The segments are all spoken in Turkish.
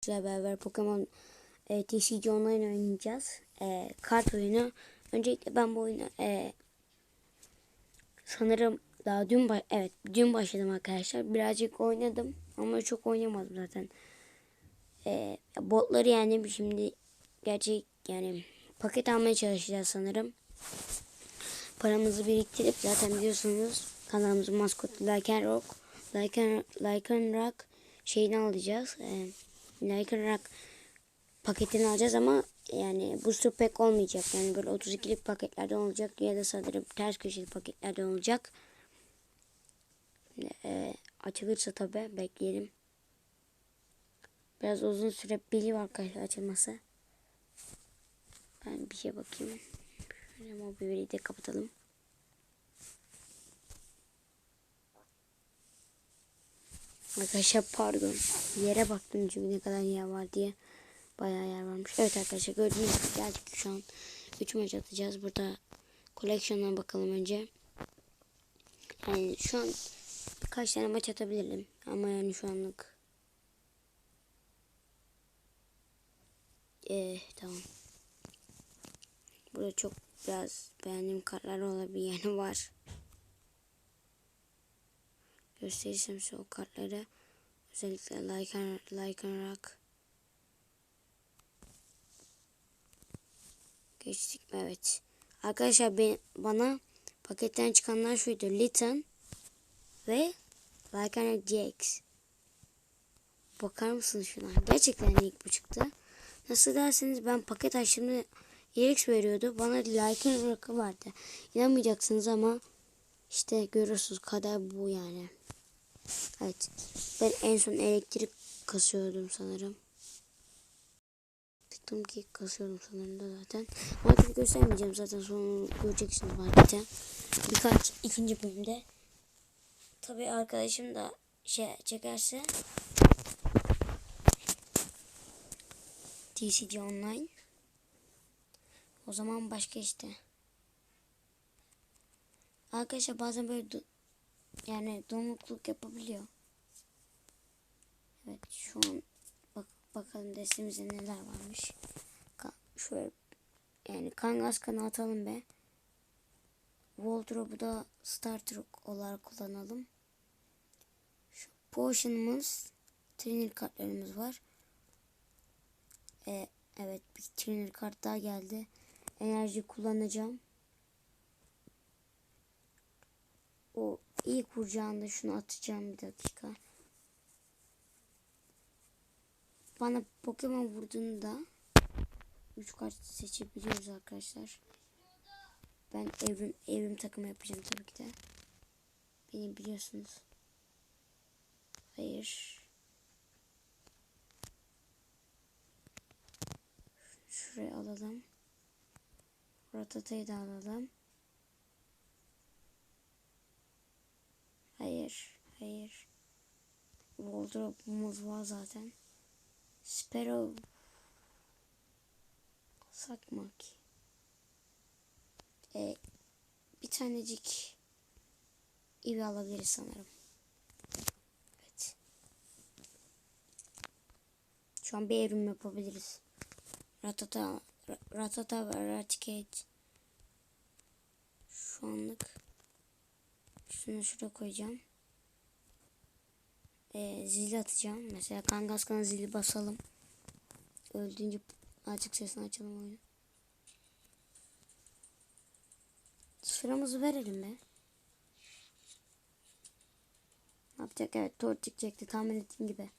Sizlerle beraber Pokemon e, TCG Online oynayacağız. E, kart oyunu. Öncelikle ben bu oyunu e, sanırım daha dün evet dün başladım arkadaşlar. Birazcık oynadım ama çok oynamadım zaten. E, botları yendim şimdi gerçek yani paket almaya çalışacağız sanırım. Paramızı biriktirip zaten biliyorsunuz kanalımızın maskotu Lycan Rock Lycan, Lycan Rock şeyini alacağız. E, Lycan Rock paketini alacağız ama yani booster pack olmayacak. Yani böyle 32'lik paketlerde olacak ya da sanırım ters köşeli paketlerde olacak. E, açılırsa tabi bekleyelim. Biraz uzun süre bili var arkadaşlar açılması. Ben bir şey bakayım. Şöyle mobil de kapatalım. Arkadaşlar pardon. Yere baktım çünkü ne kadar yer var diye. Bayağı yer varmış. Evet arkadaşlar gördüğünüz gibi geldik şu an. 3 maç atacağız. Burada koleksiyona bakalım önce. Yani şu an kaç tane maç atabilirim. Ama yani şu anlık. Ee, tamam. Burada çok biraz beğendiğim kartlar olabilir yani var. Gösterirsem size o kartları. Özellikle Lycan, Lycan Rock. Geçtik mi? Evet. Arkadaşlar ben, bana paketten çıkanlar şuydu. Litten ve Lycan Rock GX. Bakar mısınız şuna? Gerçekten ilk bu çıktı. Nasıl derseniz ben paket açtığımda EX veriyordu. Bana Lycan Rock'ı vardı. İnanmayacaksınız ama işte görüyorsunuz kader bu yani. Evet. Ben en son elektrik kasıyordum sanırım. Tıktım ki kasıyordum sanırım da zaten. Marketi göstermeyeceğim zaten sonra göreceksiniz markete. Birkaç ikinci bölümde. Tabi arkadaşım da şey çekerse TCG Online o zaman başka işte. Arkadaşlar bazen böyle yani donukluk yapabiliyor. Evet şu an bak bakalım destemizde neler varmış. Ka şöyle yani Kangas kanı atalım be. Wardrobe'u da starter olarak kullanalım. Şu potion'ımız trainer kartlarımız var. Ee, evet bir trainer kart daha geldi. Enerji kullanacağım. O ilk vuracağında şunu atacağım bir dakika. Bana Pokemon vurduğunda 3 kart seçebiliyoruz arkadaşlar. Ben evrim evrim takımı yapacağım tabii ki de. Beni biliyorsunuz. Hayır. Şuraya alalım. Ratata'yı da alalım. Hayır. Hayır. Wardrobe'umuz var zaten. Sparrow. Sakmak. Ee, bir tanecik iyi alabiliriz sanırım. Evet. Şu an bir evrim yapabiliriz. Ratata, Ratata ve Raticate. Şu anlık şunu şuraya koyacağım. Ee, zili atacağım. Mesela Kangaskana zili basalım. Öldüğünce açık sesini açalım oyunu. Sıramızı verelim be. Ne yapacak? Evet tortik çekti. Tahmin ettiğim gibi.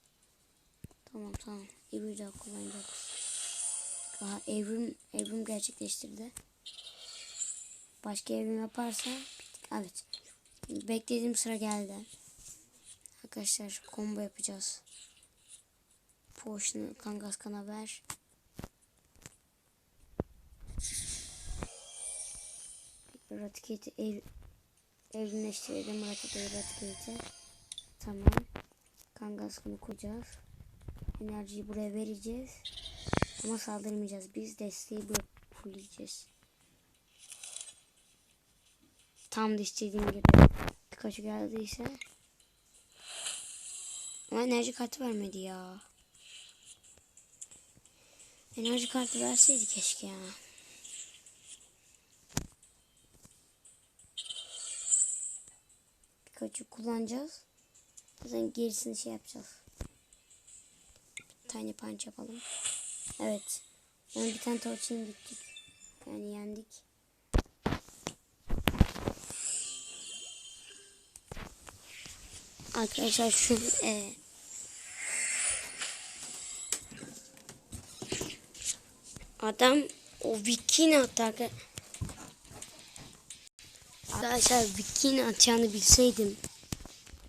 Tamam tamam. İyi daha kullanacak. Daha evrim evrim gerçekleştirdi. Başka evrim yaparsa evet. Beklediğim sıra geldi. Arkadaşlar combo yapacağız. Potion'u Kangaskana ver. Ratikate'i ev, evrimleştirelim. Ratikate'i. Tamam. Kangaskan'ı koyacağız. Enerjiyi buraya vereceğiz. Ama saldırmayacağız. Biz desteği fulleyeceğiz. Tam da istediğim gibi. Pikachu geldiyse. Ama enerji kartı vermedi ya. Enerji kartı verseydi keşke ya. Birkaçı kullanacağız. Zaten gerisini şey yapacağız. Tiny punch yapalım. Evet. Yani bir tane torçin gittik. Yani yendik. Arkadaşlar şu e, adam o bikini attı arka- Arkadaşlar bikini atacağını bilseydim.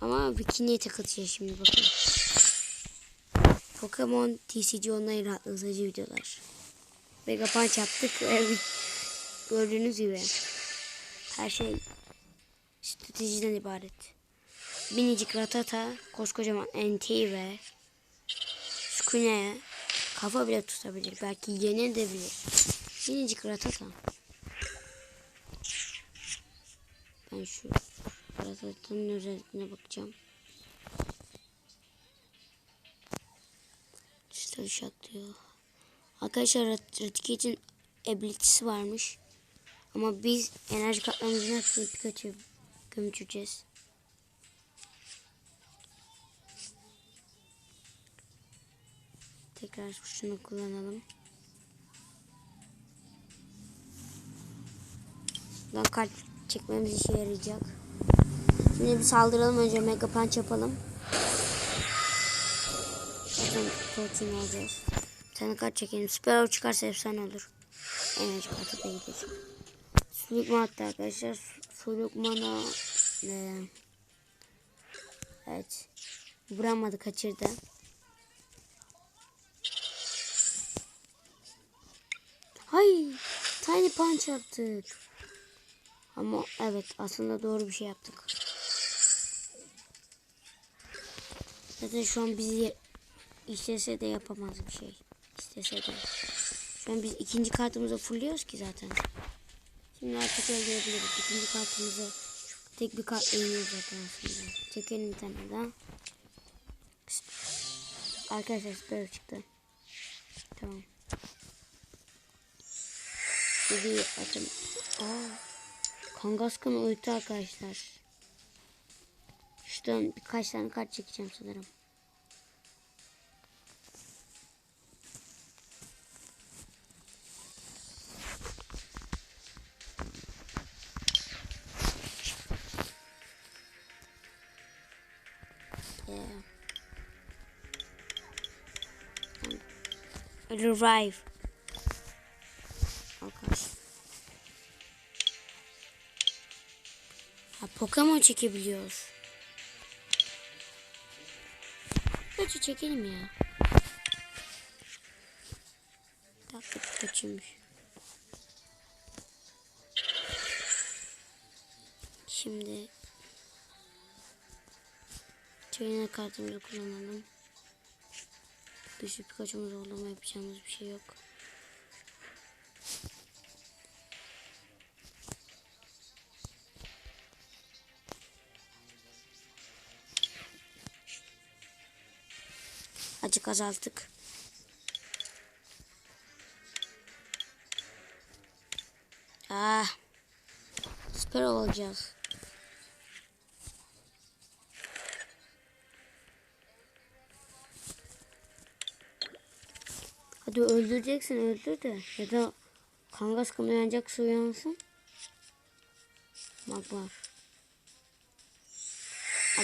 Ama bikiniye takılacağız şimdi bakın. Pokemon TCG online rahatlatıcı videolar. Mega Punch yaptık ve gördüğünüz gibi her şey stratejiden ibaret. Minicik Ratata, koskocaman NT ve Skune'ye kafa bile tutabilir. Belki yenebilir. Minicik Ratata. Ben şu Ratata'nın özelliklerine bakacağım. Star Shock diyor. Arkadaşlar Rat- Raticat'in ability'si varmış. Ama biz enerji kartlarımızın hepsini Pikachu'ya gömçüreceğiz. Tekrar şunu kullanalım. Lan kart çekmemiz işe yarayacak. Şimdi bir saldıralım önce mega punch yapalım. Zaten torçunu alacağız. Bir tane kart çekelim. Süper Av çıkarsa efsane olur. Enerji kartı da gidecek. Sulukman attı arkadaşlar. Sulukman'a e, evet vuramadı kaçırdı. Hay tiny punch yaptık. Ama evet aslında doğru bir şey yaptık. Zaten şu an bizi istese de yapamaz bir şey. İstese de. Şu an biz ikinci kartımızı fulluyoruz ki zaten. Şimdi artık öldürebiliriz. İkinci kartımızı tek bir kartla iniyoruz zaten aslında. Çekelim bir tane daha. Arkadaşlar süper çıktı. Tamam. Şimdi bakın. Aa. Kangaskın uyutu arkadaşlar. Şuradan birkaç tane kart çekeceğim sanırım. Revive. Pokemon çekebiliyoruz. Hadi çekelim ya. Tatlı kaçırmış. Şimdi Trainer kartımızı kullanalım. Bir sürü Pikachu'mu zorlama yapacağımız bir şey yok. Acık azalttık. Ah. Süper olacağız. Hadi öldüreceksin öldür de. Ya da kangas kım uyanacaksa uyansın. Bak bak.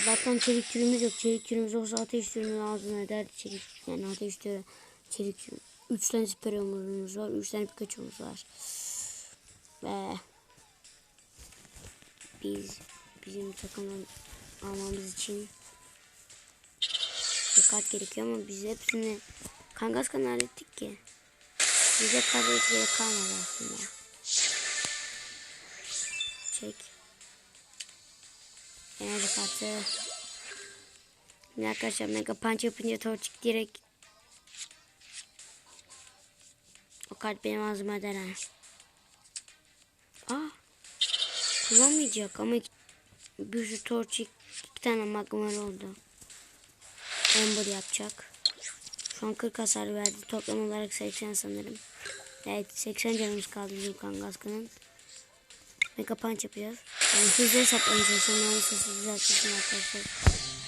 Allah'tan çelik türümüz yok. Çelik türümüz olsa ateş türünün ağzına ederdi çelik. Yani ateş türü çelik türü. Üç tane süperomuzumuz var. Üç tane Pikachu'muz var. Ve biz bizim takımdan almamız için dikkat gerekiyor ama biz hepsini Kangaska'nı hallettik ki. Bize kadar gerek kalmadı aslında. Çek. Enerji kartı. Şimdi arkadaşlar mega punch yapınca torçik direkt o kart benim ağzıma eder. Aa, kullanmayacak ama bir sürü torçik iki tane magmar oldu. Ember yapacak. Şu an 40 hasar verdi. Toplam olarak 80 sanırım. Evet 80 canımız kaldı bizim Kangaska'nın. Mega punch yapacağız. Yani hızlı çalışıyorum. Yani sesi düzeltmişim arkadaşlar.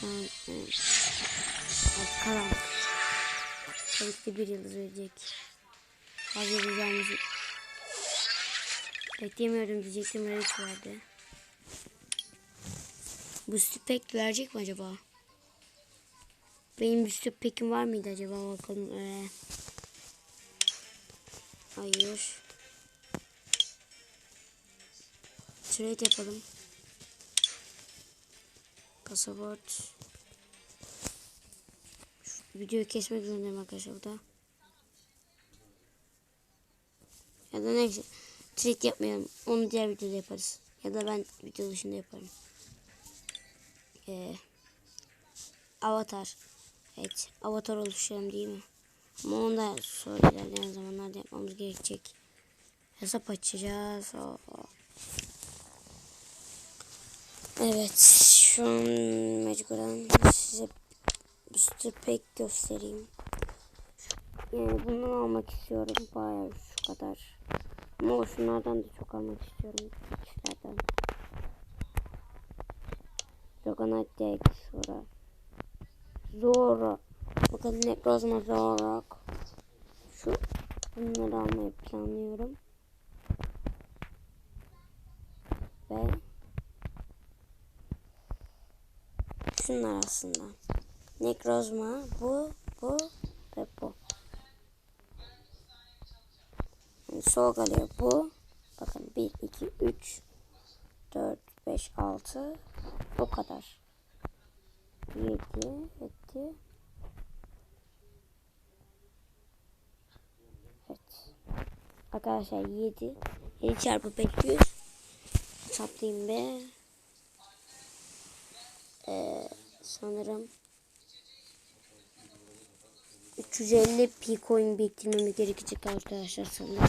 Şu an kalan. Tabii ki bir yıldız verecek. Fazla güzelmiş. Beklemiyorum diyecektim. Rage verdi. Bu pek verecek mi acaba? Benim üstü pekim var mıydı acaba bakalım. Ee, hayır. Trade yapalım. Pasaport. Şu videoyu kesmek zorundayım arkadaşlar burada. Ya da neyse. Trade yapmayalım. Onu diğer videoda yaparız. Ya da ben video dışında yaparım. Ee, avatar. Evet. Avatar oluşturalım değil mi? Ama onu da sonra ilerleyen zamanlarda yapmamız gerekecek. Hesap açacağız. Oo. Evet. Şu an mecburen size booster pack göstereyim. Yani bundan almak istiyorum. Bayağı şu kadar. Ama şunlardan da çok almak istiyorum. Kişilerden. Dragonite Dex sonra. Zora. Bakın Necrozma Zorak. Şu. Bunları almayı planlıyorum. Ve şunlar aslında. Necrozma bu, bu ve bu. Yani sol kalıyor bu. Bakın 1, 2, 3, 4, 5, 6. O kadar. 7 etti. Evet. Arkadaşlar 7. 7 çarpı 500. Hesaplayayım be. Ee, sanırım 350 Picoin biriktirmemiz gerekecek arkadaşlar sanırım.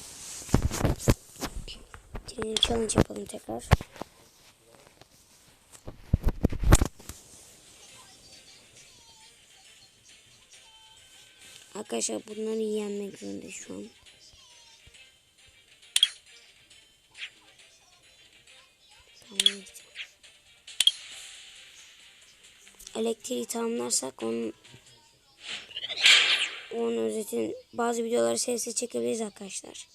Challenge yapalım tekrar. Arkadaşlar bunları yenmek zorunda şu an. Elektriği tamamlarsak onun onun özetin bazı videoları sesli çekebiliriz arkadaşlar.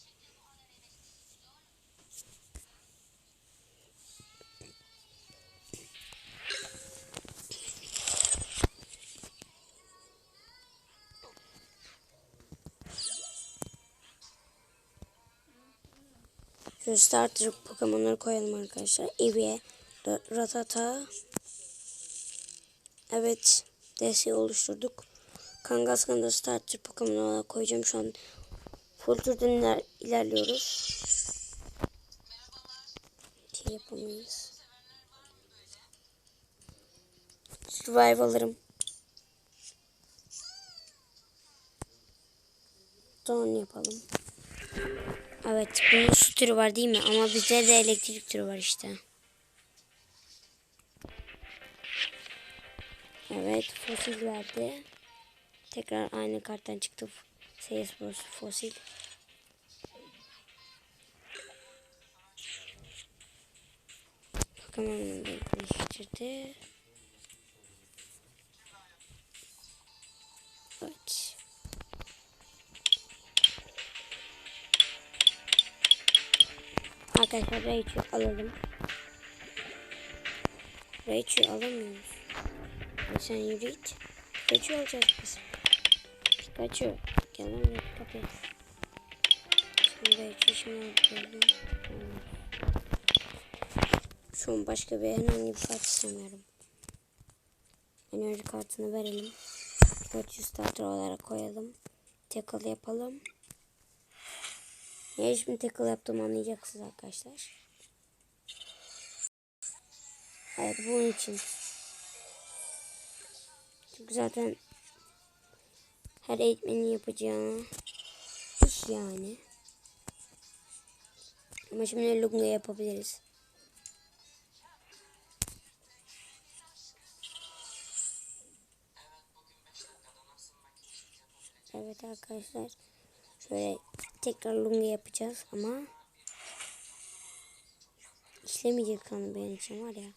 Şu starter Pokemon'ları koyalım arkadaşlar. Eevee, Ratata. Evet. Desteği oluşturduk. Kangaskhan'ı da starter Pokemon olarak koyacağım. Şu an full iler ilerliyoruz. Şey yapamayız. Survival'larım. Don yapalım. Evet bunun su türü var değil mi? Ama bizde de elektrik türü var işte. Evet fosil verdi. Tekrar aynı karttan çıktı. Seyes fosil. Pokemon'u değiştirdi. Evet. Arkadaşlar Raichu alalım. Raichu alamıyoruz. Sen yürü git. Pikachu alacağız biz. Pikachu. Gel lan kapıyı. Şimdi alalım. Şu an başka bir herhangi bir kart istemiyorum. Enerji kartını verelim. Pikachu starter olarak koyalım. Tackle yapalım. Niye şimdi tackle yaptığımı anlayacaksınız arkadaşlar. Evet bunun için. Çünkü zaten her eğitmenin yapacağı iş yani. Ama şimdi Lunga yapabiliriz. Evet arkadaşlar. Şöyle tekrar lunga yapacağız ama işlemeyecek kanı benim için var ya.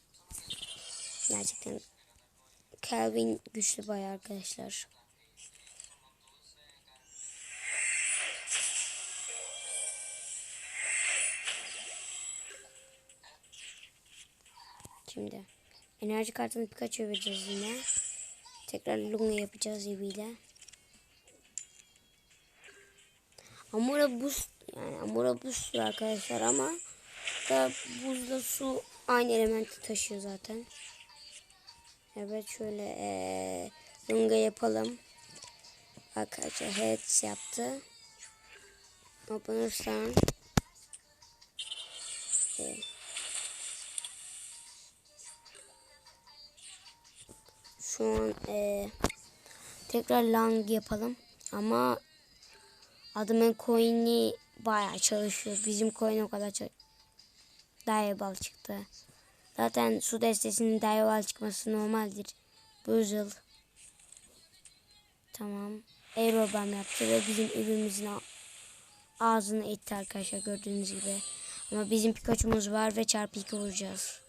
Gerçekten Calvin güçlü bayağı arkadaşlar. Şimdi enerji kartını Pikachu vereceğiz yine. Tekrar Lunga yapacağız eviyle. Amura buz yani Amura buz arkadaşlar ama da buzla su aynı elementi taşıyor zaten. Evet şöyle ee, Lunga yapalım. Arkadaşlar heads yaptı. Openırsan ee, Şu an eee, tekrar lang yapalım. Ama adamın coin'i bayağı çalışıyor. Bizim coin o kadar çok Direball çıktı. Zaten su destesinin Direball çıkması normaldir. Bu yıl. Tamam. Aerobam yaptı ve bizim a- ağzını etti arkadaşlar gördüğünüz gibi. Ama bizim Pikachu'muz var ve çarpı 2 vuracağız.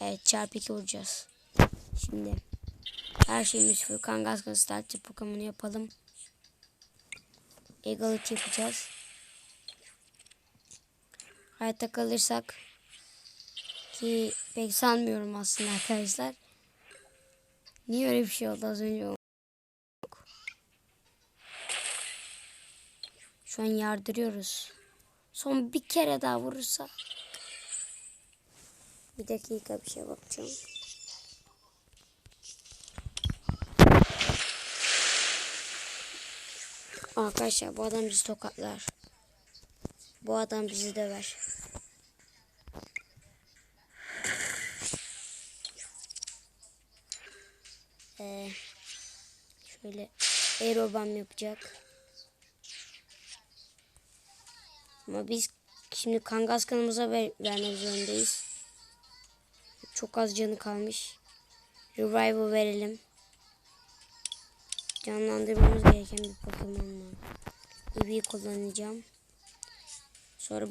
Evet çarpı 2 vuracağız. Şimdi her şeyimiz full. Kangaskar starter Pokemon'u yapalım. Egalit yapacağız. Hayatta kalırsak ki pek sanmıyorum aslında arkadaşlar. Niye öyle bir şey oldu az önce? Şu an yardırıyoruz. Son bir kere daha vurursa. Bir dakika bir şey bakacağım. Arkadaşlar bu adam bizi tokatlar. Bu adam bizi döver. Ee, şöyle aerobam yapacak. Ama biz şimdi kangas kanımıza ver, vermek zorundayız. Çok az canı kalmış. Revival verelim. Canlandırmamız gereken bir Pokemon var. Eevee'yi kullanacağım. Sonra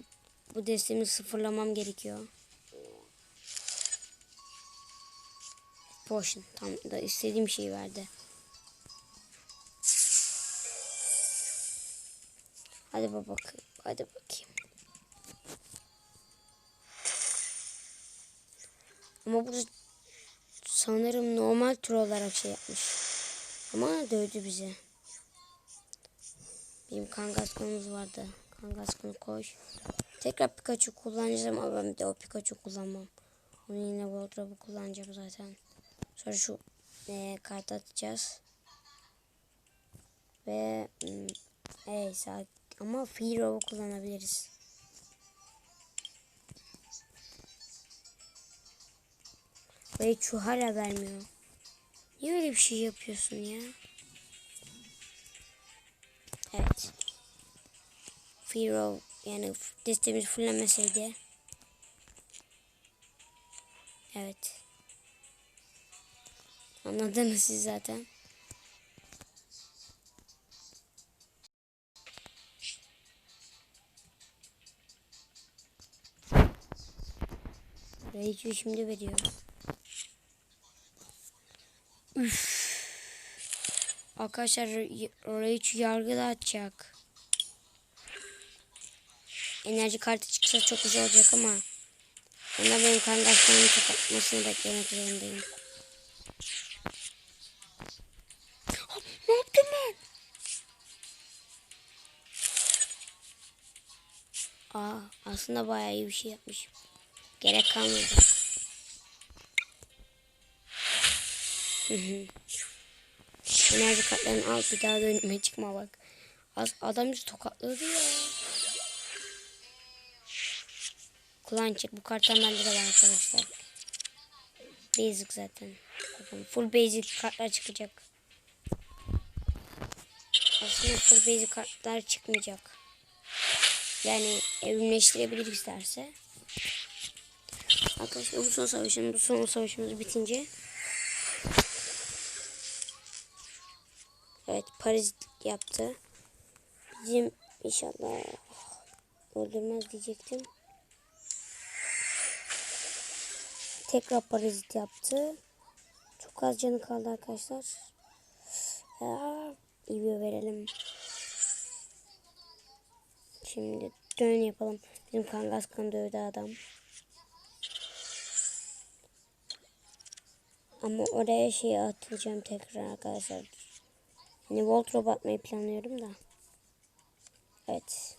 bu destemi sıfırlamam gerekiyor. Potion. Tam da istediğim şeyi verdi. Hadi baba hadi bakayım. Ama bu sanırım normal tür olarak şey yapmış. Ama dövdü bizi. Benim kangaskonumuz vardı. Kangaskonu koş. Tekrar Pikachu kullanacağım ama ben bir de o Pikachu kullanmam. Onu yine Voltrop'u kullanacağım zaten. Sonra şu e, kart atacağız. Ve evet ama Fearov'u kullanabiliriz. Ve şu hala vermiyor. Niye öyle bir şey yapıyorsun ya? Evet. Fear yani destemiz fullemeseydi. Evet. Anladınız siz zaten. Raichu şimdi veriyor. Üff. Arkadaşlar Raichu yargıda atacak. Enerji kartı çıksa çok güzel olacak ama ona benim kangaslarımı kapatmasını beklemek zorundayım. Aslında bayağı iyi bir şey yapmışım. Gerek kalmadı. Enerji kartlarını al bir daha da önüme çıkma bak. Az adam bizi tokatladı ya. Kulağın çek bu karttan bende de var arkadaşlar. Basic zaten. Full basic kartlar çıkacak. Aslında full basic kartlar çıkmayacak. Yani evrimleştirebilir isterse. Arkadaşlar bu son savaşımız, bu son savaşımız bitince Evet parazitlik yaptı. Bizim inşallah öldürmez diyecektim. Tekrar parazit yaptı. Çok az canı kaldı arkadaşlar. Aa, iyi verelim. Şimdi dön yapalım. Bizim Kangaskhan dövdü adam. Ama oraya şey atacağım tekrar arkadaşlar. Hani Voltron atmayı planlıyorum da. Evet.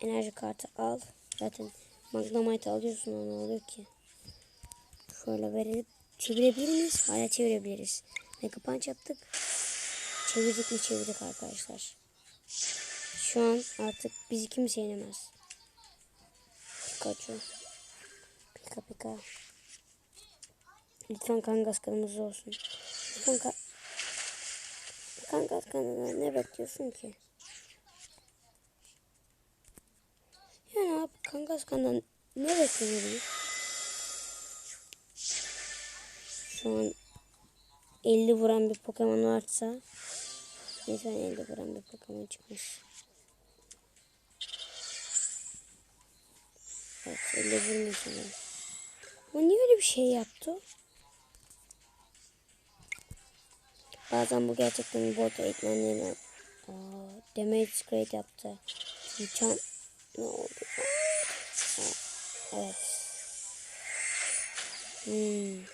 Enerji kartı al. Zaten Magnemite alıyorsun o ne oluyor ki? Şöyle verip çevirebilir miyiz? Hala çevirebiliriz. Mega Punch yaptık. Çevirdik mi çevirdik arkadaşlar. Şu an artık bizi kimse yenemez. Pikachu. Pika pika. Lütfen Kangas kanımız olsun. Lütfen ka Kangas kanından ne bekliyorsun ki? Yani abi Kangas kanından ne bekliyorsun? Şu an 50 vuran bir Pokemon varsa Lütfen 50 vuran bir Pokemon çıkmış. Evet 50 vurmuyor sanırım. O niye öyle bir şey yaptı? Bazen bu gerçekten bot eğitmenlerine Aa, damage grade yaptı. Mükemmel ne oldu? Aa, evet. Hmm.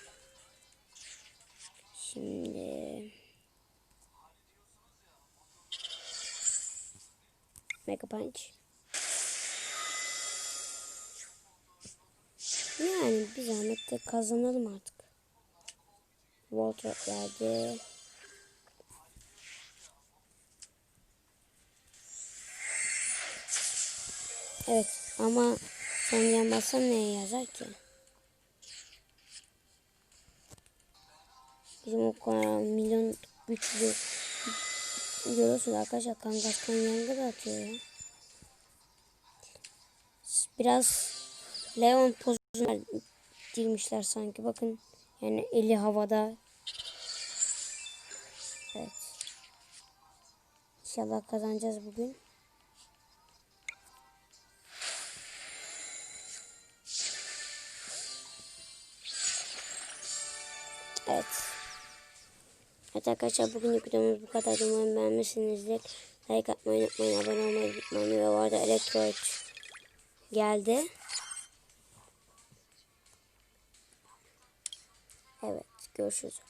Şimdi Mega Punch. Yani bir zahmet de kazanalım artık. Voltrop verdi. Evet ama sen yanmazsan neye yazar ki? Bizim o kadar milyon güçlü görüyorsunuz arkadaşlar kangaskan yangı da atıyor ya. Biraz Leon pozisyonu girmişler sanki bakın yani eli havada. Evet. İnşallah kazanacağız bugün. Evet. Evet arkadaşlar bugünlük videomuz bu kadar. Umarım beğenmişsinizdir. Like atmayı unutmayın. Abone olmayı unutmayın. Ve bu arada Electroid geldi. Evet görüşürüz.